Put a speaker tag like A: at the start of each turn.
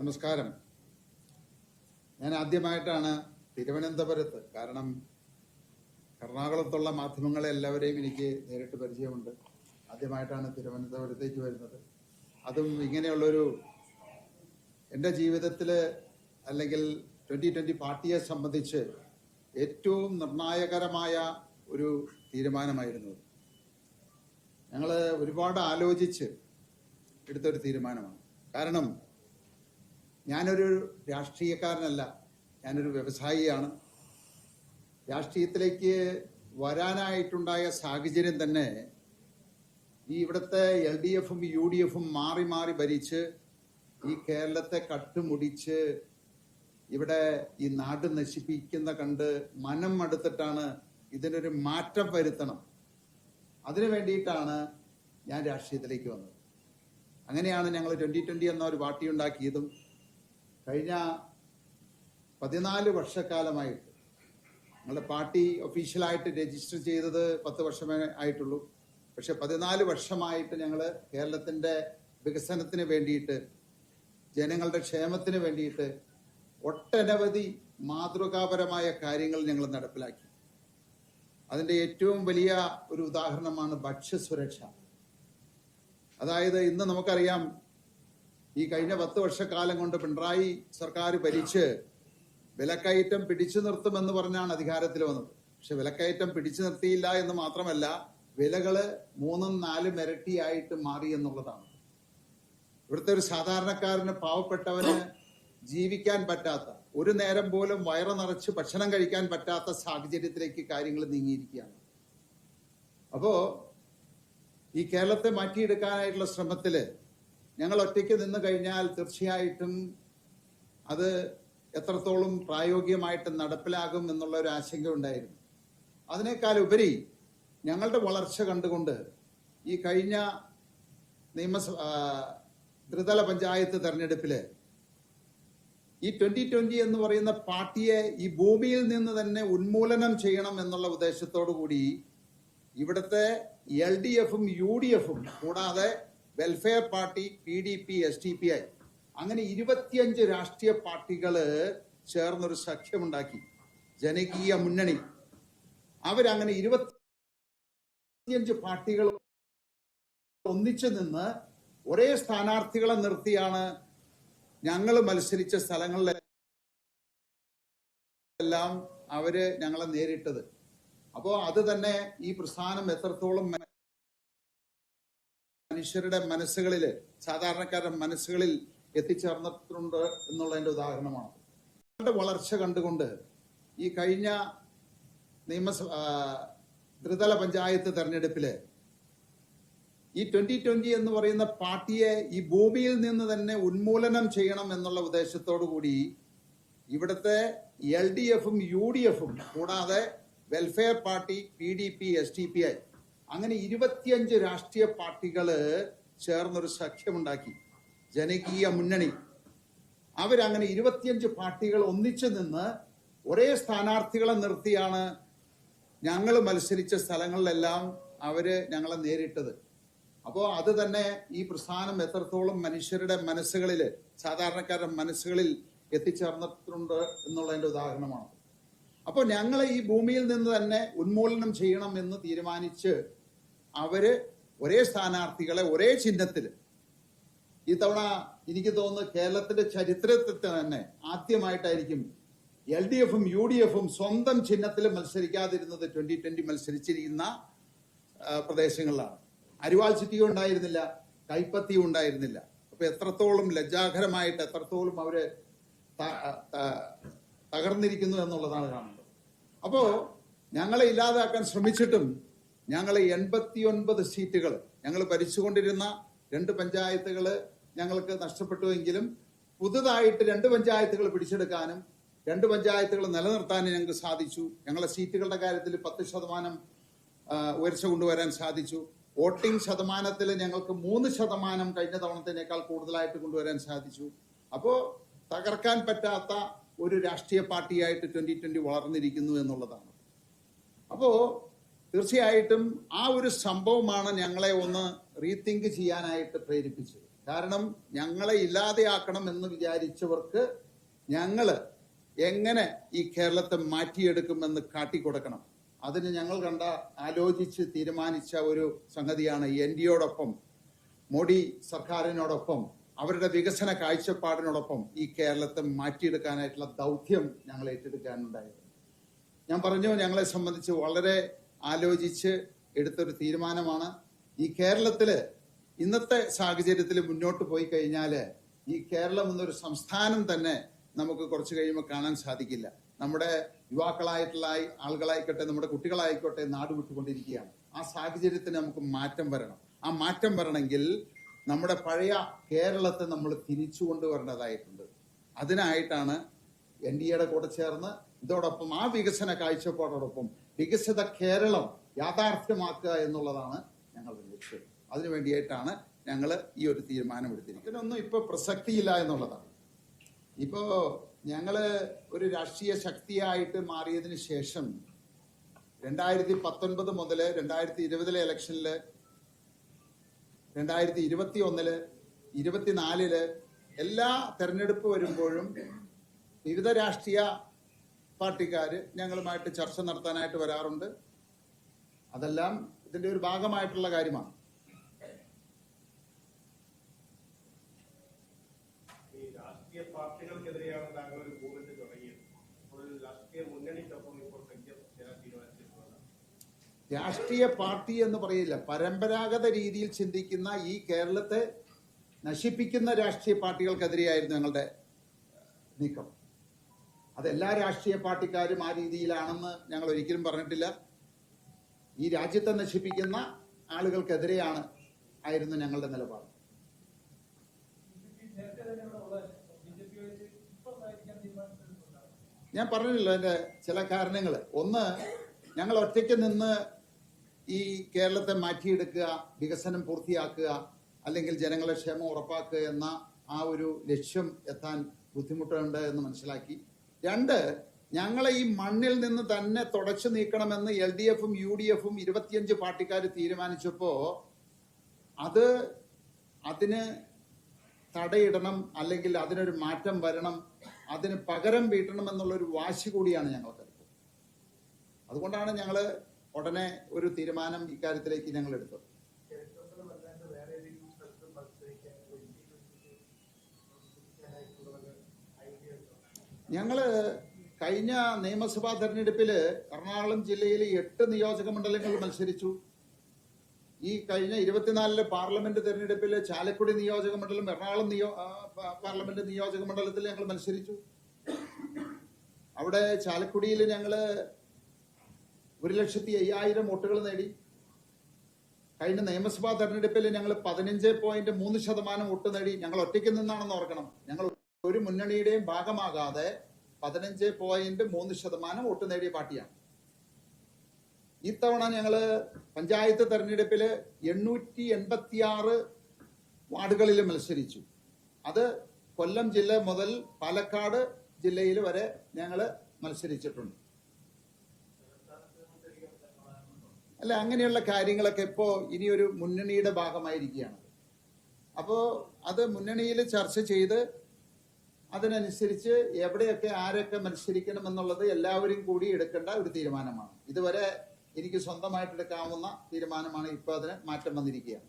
A: നമസ്കാരം. ഞാൻ ആദ്യമായിട്ടാണ് തിരുവനന്തപുരത്ത്. കാരണം എറണാകുളത്തുള്ള മാധ്യമങ്ങളെ എല്ലാവരെയും എനിക്ക് നേരിട്ട് പരിചയമുണ്ട്. ആദ്യമായിട്ടാണ് തിരുവനന്തപുരത്തേക്ക് വരുന്നത്. അതും ഇങ്ങനെയുള്ളൊരു എന്റെ ജീവിതത്തിൽ അല്ലെങ്കിൽ ട്വന്റി ട്വന്റി പാർട്ടിയെ സംബന്ധിച്ച് ഏറ്റവും നിർണായകരമായ ഒരു തീരുമാനമായിരുന്നു. ഞങ്ങൾ ഒരുപാട് ആലോചിച്ച് എടുത്തൊരു തീരുമാനമാണ്. കാരണം ഞാനൊരു രാഷ്ട്രീയക്കാരനല്ല ഞാനൊരു വ്യവസായിയാണ്. രാഷ്ട്രീയത്തിലേക്ക് വരാനായിട്ടുണ്ടായ സാഹചര്യം തന്നെ ഈ ഇവിടുത്തെ എൽ ഡി എഫും യു ഡി എഫും മാറി മാറി ഭരിച്ച് ഈ കേരളത്തെ കട്ടുമുടിച്ച് ഇവിടെ ഈ നാട് നശിപ്പിക്കുന്ന കണ്ട് മനം മടുത്തിട്ടാണ് ഇതിനൊരു മാറ്റം വരുത്തണം. അതിനു വേണ്ടിയിട്ടാണ് ഞാൻ രാഷ്ട്രീയത്തിലേക്ക് വന്നത്. അങ്ങനെയാണ് ഞങ്ങൾ ട്വന്റി ട്വന്റി എന്ന ഒരു പാർട്ടി ഉണ്ടാക്കിയതും കഴിഞ്ഞ പതിനാല് വർഷക്കാലമായിട്ട് ഞങ്ങളുടെ പാർട്ടി ഒഫീഷ്യലായിട്ട് രജിസ്റ്റർ ചെയ്തത് പത്ത് വർഷമേ ആയിട്ടുള്ളൂ. പക്ഷെ പതിനാല് വർഷമായിട്ട് ഞങ്ങൾ കേരളത്തിന്റെ വികസനത്തിന് വേണ്ടിയിട്ട് ജനങ്ങളുടെ ക്ഷേമത്തിന് വേണ്ടിയിട്ട് ഒട്ടനവധി മാതൃകാപരമായ കാര്യങ്ങൾ ഞങ്ങൾ നടപ്പിലാക്കി. അതിന്റെ ഏറ്റവും വലിയ ഒരു ഉദാഹരണമാണ് ഭക്ഷ്യസുരക്ഷ. അതായത് ഇന്ന് നമുക്കറിയാം ഈ കഴിഞ്ഞ പത്ത് വർഷക്കാലം കൊണ്ട് പിണറായി സർക്കാർ ഭരിച്ച് വിലക്കയറ്റം പിടിച്ചു നിർത്തുമെന്ന് പറഞ്ഞാണ് അധികാരത്തിൽ വന്നത്. പക്ഷെ വിലക്കയറ്റം പിടിച്ചു നിർത്തിയില്ല എന്ന് മാത്രമല്ല വിലകൾ മൂന്നും നാലും ഇരട്ടിയായിട്ട് മാറി എന്നുള്ളതാണ്. ഇവിടുത്തെ ഒരു സാധാരണക്കാരന് പാവപ്പെട്ടവന് ജീവിക്കാൻ പറ്റാത്ത ഒരു നേരം പോലും വയറ് നിറച്ച് ഭക്ഷണം കഴിക്കാൻ പറ്റാത്ത സാഹചര്യത്തിലേക്ക് കാര്യങ്ങൾ നീങ്ങിയിരിക്കുകയാണ്. അപ്പോ ഈ കേരളത്തെ മാറ്റിയെടുക്കാനായിട്ടുള്ള ശ്രമത്തിൽ ഞങ്ങൾ ഒറ്റയ്ക്ക് നിന്ന് കഴിഞ്ഞാൽ തീർച്ചയായിട്ടും അത് എത്രത്തോളം പ്രായോഗികമായിട്ട് നടപ്പിലാകും എന്നുള്ള ഒരു ആശങ്ക ഉണ്ടായിരുന്നു. അതിനേക്കാൾ ഉപരി ഞങ്ങളുടെ വളർച്ച കണ്ടുകൊണ്ട് ഈ കഴിഞ്ഞ നിയമസഭ ത്രിതല പഞ്ചായത്ത് തെരഞ്ഞെടുപ്പിൽ ഈ ട്വന്റി ട്വന്റി എന്ന് പറയുന്ന പാർട്ടിയെ ഈ ഭൂമിയിൽ നിന്ന് തന്നെ ഉന്മൂലനം ചെയ്യണം എന്നുള്ള ഉദ്ദേശത്തോടു കൂടി ഇവിടുത്തെ എൽ ഡി എഫും യു ഡി എഫും കൂടാതെ welfare party P D P S D P I അങ്ങനെ ഇരുപത്തിയഞ്ച് രാഷ്ട്രീയ പാർട്ടികൾ ചേർന്നൊരു സഖ്യമുണ്ടാക്കി. ജനകീയ മുന്നണി. അവരങ്ങനെ ഇരുപത്തിയഞ്ച് പാർട്ടികൾ ഒന്നിച്ചു നിന്ന് ഒരേ സ്ഥാനാർത്ഥികളെ നിർത്തിയാണ് ഞങ്ങൾ മത്സരിച്ച സ്ഥലങ്ങളിലെല്ലാം അവർ ഞങ്ങളെ നേരിട്ടത്. അപ്പോ അത് തന്നെ ഈ പ്രസ്ഥാനം എത്രത്തോളം മനുഷ്യരുടെ മനസ്സുകളിൽ സാധാരണക്കാരുടെ മനസ്സുകളിൽ എത്തിച്ചേർന്നിട്ടുണ്ട് എന്നുള്ളതിന്റെ ഉദാഹരണമാണ്. വളർച്ച കണ്ടുകൊണ്ട് ഈ കഴിഞ്ഞ നിയമസഭ ത്രിതല പഞ്ചായത്ത് തെരഞ്ഞെടുപ്പിൽ ഈ ട്വന്റി ട്വന്റി എന്ന് പറയുന്ന പാർട്ടിയെ ഈ ഭൂമിയിൽ നിന്ന് തന്നെ ഉന്മൂലനം ചെയ്യണം എന്നുള്ള ഉദ്ദേശത്തോടു കൂടി ഇവിടുത്തെ എൽ ഡി എഫും യു ഡി എഫും കൂടാതെ welfare party P D P S T P I അങ്ങനെ ഇരുപത്തിയഞ്ച് രാഷ്ട്രീയ പാർട്ടികൾ ചേർന്നൊരു സഖ്യമുണ്ടാക്കി. ജനകീയ മുന്നണി. അവരങ്ങനെ ഇരുപത്തിയഞ്ച് പാർട്ടികൾ ഒന്നിച്ചു നിന്ന് ഒരേ സ്ഥാനാർത്ഥികളെ നിർത്തിയാണ് ഞങ്ങൾ മത്സരിച്ച സ്ഥലങ്ങളിലെല്ലാം അവർ ഞങ്ങളെ നേരിട്ടത്. അപ്പോൾ അത് തന്നെ ഈ പ്രസ്ഥാനം എത്രത്തോളം മനുഷ്യരുടെ മനസ്സുകളിൽ സാധാരണക്കാരുടെ മനസ്സുകളിൽ എത്തിച്ചേർന്നിട്ടുണ്ട് എന്നുള്ളതിന്റെ ഉദാഹരണമാണ്. അപ്പോൾ ഞങ്ങളെ ഈ ഭൂമിയിൽ നിന്ന് തന്നെ ഉന്മൂലനം ചെയ്യണം എന്ന് തീരുമാനിച്ച് അവർ ഒരേ സ്ഥാനാർത്ഥികളെ ഒരേ ചിഹ്നത്തിൽ. തവണ എനിക്ക് തോന്നുന്നു കേരളത്തിന്റെ ചരിത്രത്തിൽ തന്നെ ആദ്യമായിട്ടായിരിക്കും എൽ ഡി എഫും യു ഡി എഫും സ്വന്തം ചിഹ്നത്തിൽ മത്സരിക്കാതിരുന്നത് ട്വന്റി ട്വന്റി മത്സരിച്ചിരിക്കുന്ന പ്രദേശങ്ങളിലാണ്. അരിവാൾ സിറ്റിയും ഉണ്ടായിരുന്നില്ല കൈപ്പത്തിയും ഉണ്ടായിരുന്നില്ല. അപ്പൊ എത്രത്തോളം ലജ്ജാകരമായിട്ട് എത്രത്തോളം അവർ തകർന്നിരിക്കുന്നു എന്നുള്ളതാണ് കാണുന്നത് അപ്പോ ഞങ്ങളെ ഇല്ലാതാക്കാൻ ശ്രമിച്ചിട്ടും ഞങ്ങളെ എൺപത്തിയൊൻപത് സീറ്റുകൾ ഞങ്ങൾ ഭരിച്ചുകൊണ്ടിരുന്ന രണ്ട് പഞ്ചായത്തുകൾ ഞങ്ങൾക്ക് നഷ്ടപ്പെട്ടുവെങ്കിലും പുതുതായിട്ട് രണ്ട് പഞ്ചായത്തുകൾ പിടിച്ചെടുക്കാനും രണ്ട് പഞ്ചായത്തുകൾ നിലനിർത്താനും ഞങ്ങൾക്ക് സാധിച്ചു. ഞങ്ങളെ സീറ്റുകളുടെ കാര്യത്തിൽ പത്ത് ശതമാനം ഉയർച്ച കൊണ്ടുവരാൻ സാധിച്ചു. വോട്ടിംഗ് ശതമാനത്തിൽ ഞങ്ങൾക്ക് മൂന്ന് ശതമാനം കഴിഞ്ഞ തവണത്തിനേക്കാൾ കൂടുതലായിട്ട് കൊണ്ടുവരാൻ സാധിച്ചു. അപ്പോൾ തകർക്കാൻ പറ്റാത്ത ഒരു രാഷ്ട്രീയ പാർട്ടിയായിട്ട് ട്വന്റി ട്വന്റി വളർന്നിരിക്കുന്നു എന്നുള്ളതാണ്. അപ്പോ തീർച്ചയായിട്ടും ആ ഒരു സംഭവമാണ് ഞങ്ങളെ ഒന്ന് റീതിങ്ക് ചെയ്യാനായിട്ട് പ്രേരിപ്പിച്ചത്. കാരണം ഞങ്ങളെ ഇല്ലാതെയാക്കണം എന്ന് വിചാരിച്ചവർക്ക് ഞങ്ങൾ എങ്ങനെ ഈ കേരളത്തെ മാറ്റിയെടുക്കുമെന്ന് കാട്ടിക്കൊടുക്കണം. അതിന് ഞങ്ങൾ കണ്ട ആലോചിച്ച് തീരുമാനിച്ച ഒരു സംഗതിയാണ് എൻ ഡിയോടൊപ്പം മോഡി സർക്കാരിനോടൊപ്പം അവരുടെ വികസന കാഴ്ചപ്പാടിനോടൊപ്പം ഈ കേരളത്തെ മാറ്റിയെടുക്കാനായിട്ടുള്ള ദൗത്യം ഞങ്ങൾ ഏറ്റെടുക്കാനുണ്ടായത്. ഞാൻ പറഞ്ഞു ഞങ്ങളെ സംബന്ധിച്ച് വളരെ ആലോചിച്ച് എടുത്തൊരു തീരുമാനമാണ്. ഈ കേരളത്തിൽ ഇന്നത്തെ സാഹചര്യത്തിൽ മുന്നോട്ട് പോയി കഴിഞ്ഞാൽ ഈ കേരളം എന്നൊരു സംസ്ഥാനം തന്നെ നമുക്ക് കുറച്ച് കഴിയുമ്പോൾ കാണാൻ സാധിക്കില്ല. നമ്മുടെ യുവാക്കളായിട്ടുള്ള ആളുകളായിക്കോട്ടെ നമ്മുടെ കുട്ടികളായിക്കോട്ടെ നാട് വിട്ടുകൊണ്ടിരിക്കുകയാണ്. ആ സാഹചര്യത്തിന് നമുക്ക് മാറ്റം വരണം. ആ മാറ്റം വരണമെങ്കിൽ നമ്മുടെ പഴയ കേരളത്തെ നമ്മൾ തിരിച്ചു കൊണ്ടുവരേണ്ടതായിട്ടുണ്ട്. അതിനായിട്ടാണ് എൻ ഡി എയുടെ കൂടെ ചേർന്ന് ഇതോടൊപ്പം ആ വികസന കാഴ്ചപ്പാടോടൊപ്പം വികസിത കേരളം യാഥാർത്ഥ്യമാക്കുക എന്നുള്ളതാണ് ഞങ്ങളുടെ ലക്ഷ്യം. അതിനു വേണ്ടിയിട്ടാണ് ഞങ്ങൾ ഈ ഒരു തീരുമാനം എടുത്തിരിക്കുന്നത് ഇതിനൊന്നും ഇപ്പൊ പ്രസക്തിയില്ല എന്നുള്ളതാണ്. ഇപ്പോ ഞങ്ങൾ ഒരു രാഷ്ട്രീയ ശക്തിയായിട്ട് മാറിയതിന് ശേഷം രണ്ടായിരത്തി പത്തൊൻപത് മുതൽ രണ്ടായിരത്തി ഇരുപതിലെ ഇലക്ഷനിൽ രണ്ടായിരത്തി ഇരുപത്തി ഒന്നിൽ ഇരുപത്തിനാലിൽ എല്ലാ തെരഞ്ഞെടുപ്പ് വരുമ്പോഴും വിവിധ രാഷ്ട്രീയ പാർട്ടിക്കാര് ഞങ്ങളുമായിട്ട് ചർച്ച നടത്താനായിട്ട് വരാറുണ്ട്. അതെല്ലാം ഇതിന്റെ ഒരു ഭാഗമായിട്ടുള്ള കാര്യമാണ്.
B: രാഷ്ട്രീയ പാർട്ടികൾക്കെതിരെയാണ് താങ്കൾ ഒരു മൂവ്മെന്റ് തുടങ്ങിയത്. ഒരു രാഷ്ട്രീയ മുന്നണിക്കൊപ്പം ഇപ്പോൾ
A: രാഷ്ട്രീയ പാർട്ടി എന്ന് പറയില്ല പരമ്പരാഗത രീതിയിൽ ചിന്തിക്കുന്ന ഈ കേരളത്തെ നശിപ്പിക്കുന്ന രാഷ്ട്രീയ പാർട്ടികൾക്കെതിരെയായിരുന്നു ഞങ്ങളുടെ നീക്കം. അതെല്ലാ രാഷ്ട്രീയ പാർട്ടിക്കാരും ആ രീതിയിലാണെന്ന് ഞങ്ങൾ ഒരിക്കലും പറഞ്ഞിട്ടില്ല. ഈ രാജ്യത്തെ നശിപ്പിക്കുന്ന ആളുകൾക്കെതിരെയാണ് ആയിരുന്നു ഞങ്ങളുടെ നിലപാട്. ഞാൻ പറഞ്ഞില്ല അതിന്റെ ചില കാരണങ്ങൾ. ഒന്ന് ഞങ്ങൾ ഒറ്റയ്ക്ക് നിന്ന് ഈ കേരളത്തെ മാറ്റിയെടുക്കുക വികസനം പൂർത്തിയാക്കുക അല്ലെങ്കിൽ ജനങ്ങളെ ക്ഷേമം ഉറപ്പാക്കുക എന്ന ആ ഒരു ലക്ഷ്യം എത്താൻ ബുദ്ധിമുട്ടുണ്ട് എന്ന് മനസ്സിലാക്കി. രണ്ട് ഞങ്ങളെ ഈ മണ്ണിൽ നിന്ന് തന്നെ തുടച്ചു നീക്കണമെന്ന് എൽ ഡി എഫും യു ഡി എഫും ഇരുപത്തിയഞ്ച് പാർട്ടിക്കാർ തീരുമാനിച്ചപ്പോ അത് അതിന് തടയിടണം അല്ലെങ്കിൽ അതിനൊരു മാറ്റം വരണം അതിന് പകരം വീട്ടണം എന്നുള്ളൊരു വാശി കൂടിയാണ് ഞങ്ങൾക്ക്. അതുകൊണ്ടാണ് ഞങ്ങൾ ഉടനെ ഒരു തീരുമാനം ഇക്കാര്യത്തിലേക്ക് ഞങ്ങൾ എടുത്തത് ഞങ്ങൾ കഴിഞ്ഞ നിയമസഭാ തെരഞ്ഞെടുപ്പിൽ എറണാകുളം ജില്ലയിൽ എട്ട് നിയോജക മണ്ഡലങ്ങൾ മത്സരിച്ചു. ഈ കഴിഞ്ഞ ഇരുപത്തിനാലിലെ പാർലമെന്റ് തെരഞ്ഞെടുപ്പിൽ ചാലക്കുടി നിയോജക മണ്ഡലം എറണാകുളം നിയോ പാർലമെന്റ് നിയോജക മണ്ഡലത്തിൽ ഞങ്ങൾ മത്സരിച്ചു. അവിടെ ചാലക്കുടിയിൽ ഞങ്ങൾ ഒരു ലക്ഷത്തി അയ്യായിരം വോട്ടുകൾ നേടി. കഴിഞ്ഞ നിയമസഭാ തെരഞ്ഞെടുപ്പിൽ ഞങ്ങൾ പതിനഞ്ച് പോയിന്റ് മൂന്ന് ശതമാനം വോട്ട് നേടി. ഞങ്ങൾ ഒറ്റയ്ക്ക് നിന്നാണെന്ന് ഓർക്കണം. ഞങ്ങൾ ഒരു മുന്നണിയുടെയും ഭാഗമാകാതെ പതിനഞ്ച് പോയിന്റ് മൂന്ന് ശതമാനം വോട്ട് നേടിയ പാർട്ടിയാണ്. ഇത്തവണ ഞങ്ങൾ പഞ്ചായത്ത് തെരഞ്ഞെടുപ്പിൽ എണ്ണൂറ്റി എൺപത്തി ആറ് വാർഡുകളിൽ മത്സരിച്ചു. അത് കൊല്ലം ജില്ല മുതൽ പാലക്കാട് ജില്ലയിൽ വരെ ഞങ്ങൾ മത്സരിച്ചിട്ടുണ്ട്. അല്ല അങ്ങനെയുള്ള കാര്യങ്ങളൊക്കെ ഇപ്പോ ഇനിയൊരു മുന്നണിയുടെ ഭാഗമായിരിക്കുകയാണ്. അപ്പോ അത് മുന്നണിയിൽ ചർച്ച ചെയ്ത് അതിനനുസരിച്ച് എവിടെയൊക്കെ ആരൊക്കെ മത്സരിക്കണം എന്നുള്ളത് എല്ലാവരും കൂടി എടുക്കേണ്ട ഒരു തീരുമാനമാണ്. ഇതുവരെ എനിക്ക് സ്വന്തമായിട്ട് എടുക്കാവുന്ന തീരുമാനമാണ് ഇപ്പൊ അതിന് മാറ്റം വന്നിരിക്കുകയാണ്.